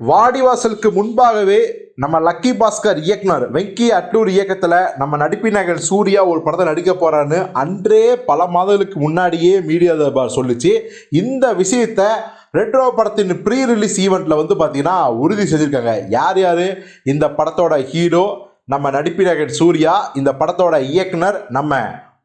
வாடிவாசலுக்கு முன்பாகவே நம்ம லக்கி பாஸ்கர் இயக்குனர் வெங்கி அட்டூர் இயக்கத்தில் நம்ம நடிப்பினர்கள் சூர்யா ஒரு படத்தை நடிக்க போகிறான்னு அன்றே பல மாதங்களுக்கு முன்னாடியே மீடியா தர்பார் சொல்லுச்சு. இந்த விஷயத்த ரெட்ரோ படத்தின் ப்ரீ ரிலீஸ் ஈவெண்ட்டில் வந்து பார்த்தீங்கன்னா உறுதி செஞ்சுருக்காங்க. யார் யார்? இந்த படத்தோட ஹீரோ நம்ம நடிப்பினர்கள் சூர்யா இந்த படத்தோட இயக்குனர் நம்ம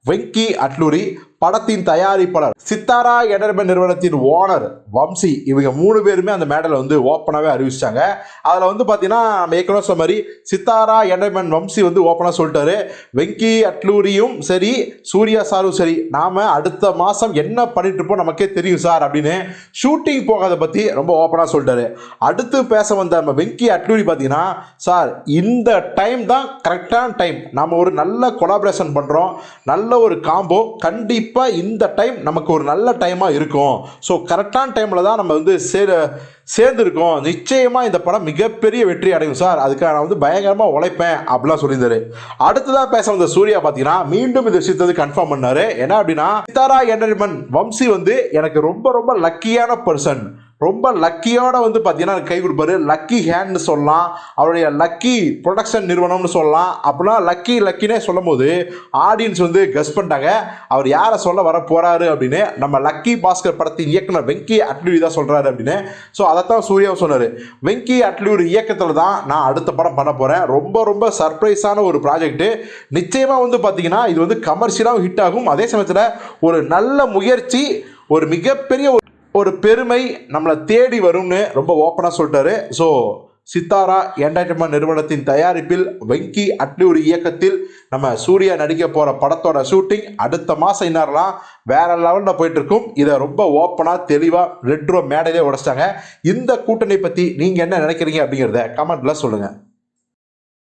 வெங்கி அட்லூரி படத்தின் தயாரிப்பாளர் சித்தாரா என்டர்டைன்மெண்ட் நிறுவனத்தின் ஓனர் வம்சி. இவங்க மூணு பேருமே அந்த மேடலை வந்து ஓப்பனாகவே அறிவிச்சிட்டாங்க. அதில் வந்து பார்த்தீங்கன்னா நம்ம ஏற்கனவே சொன்ன மாதிரி சித்தாரா என்டர்மெண்ட் வம்சி வந்து ஓப்பனாக சொல்லிட்டாரு. வெங்கி அட்லூரியும் சரி சூர்யா சாரும் சரி நாம் அடுத்த மாதம் என்ன பண்ணிட்டு இருப்போம் நமக்கே தெரியும் சார் அப்படின்னு ஷூட்டிங் போகாத பற்றி ரொம்ப ஓப்பனாக சொல்லிட்டாரு. அடுத்து பேச வந்த நம்ம வெங்கி அட்லூரி பார்த்தீங்கன்னா சார் இந்த டைம் தான் கரெக்டான டைம் நம்ம ஒரு நல்ல கொலாபரேஷன் பண்ணுறோம் நல்ல ஒரு காம்போ கண்டிப்பாக கண்டிப்பாக இந்த டைம் நமக்கு ஒரு நல்ல டைமாக இருக்கும். ஸோ கரெக்டான டைமில் தான் நம்ம வந்து சேர சேர்ந்துருக்கோம். நிச்சயமாக இந்த படம் மிகப்பெரிய வெற்றி அடையும் சார் அதுக்காக நான் வந்து பயங்கரமாக உழைப்பேன் அப்படிலாம் சொல்லியிருந்தாரு. அடுத்ததாக பேச வந்த சூர்யா பார்த்தீங்கன்னா மீண்டும் இந்த விஷயத்தை வந்து கன்ஃபார்ம் பண்ணார். என்ன அப்படின்னா சித்தாரா என்டர்டைன்மெண்ட் வம்சி வந்து எனக்கு ரொம்ப ரொம்ப லக்கியான பர்சன் ரொம்ப லக்கியோட வந்து பார்த்தீங்கன்னா எனக்கு கை கொடுப்பாரு. லக்கி ஹேண்ட்னு சொல்லலாம். அவருடைய லக்கி ப்ரொடக்ஷன் நிறுவனம்னு சொல்லலாம். அப்படிலாம் லக்கி லக்கினே சொல்லும் போது ஆடியன்ஸ் வந்து கஸ் பண்ணிட்டாங்க. அவர் யாரை சொல்ல வர போறாரு அப்படின்னு நம்ம லக்கி பாஸ்கர் படத்தின் இயக்குனர் வெங்கி அட்லூரி தான் சொல்றாரு அப்படின்னு. ஸோ அதைத்தான் சூர்யாவும் சொன்னார். வெங்கி அட்லூரி இயக்கத்தில் தான் நான் அடுத்த படம் பண்ண போகிறேன் ரொம்ப ரொம்ப சர்ப்ரைஸான ஒரு ப்ராஜெக்ட்டு நிச்சயமாக வந்து பார்த்தீங்கன்னா இது வந்து கமர்ஷியலாகவும் ஹிட் ஆகும். அதே சமயத்தில் ஒரு நல்ல முயற்சி ஒரு மிகப்பெரிய ஒரு ஒரு பெருமை நம்மளை தேடி வரும்னு ரொம்ப ஓப்பனாக சொல்லிட்டாரு. ஸோ சித்தாரா என்டர்டைன்மெண்ட் நிறுவனத்தின் தயாரிப்பில் வெங்கி அட்லூரி இயக்கத்தில் நம்ம சூர்யா நடிக்க போகிற படத்தோட ஷூட்டிங் அடுத்த மாதம் இன்னாரெலாம் வேற லெவலில் போயிட்டு இருக்கும். இதை ரொம்ப ஓப்பனாக தெளிவாக ரெட்ரோ மேடையிலே உடைச்சிட்டாங்க. இந்த கூட்டணி பற்றி நீங்கள் என்ன நினைக்கிறீங்க அப்படிங்கிறத கமெண்ட்டில் சொல்லுங்கள்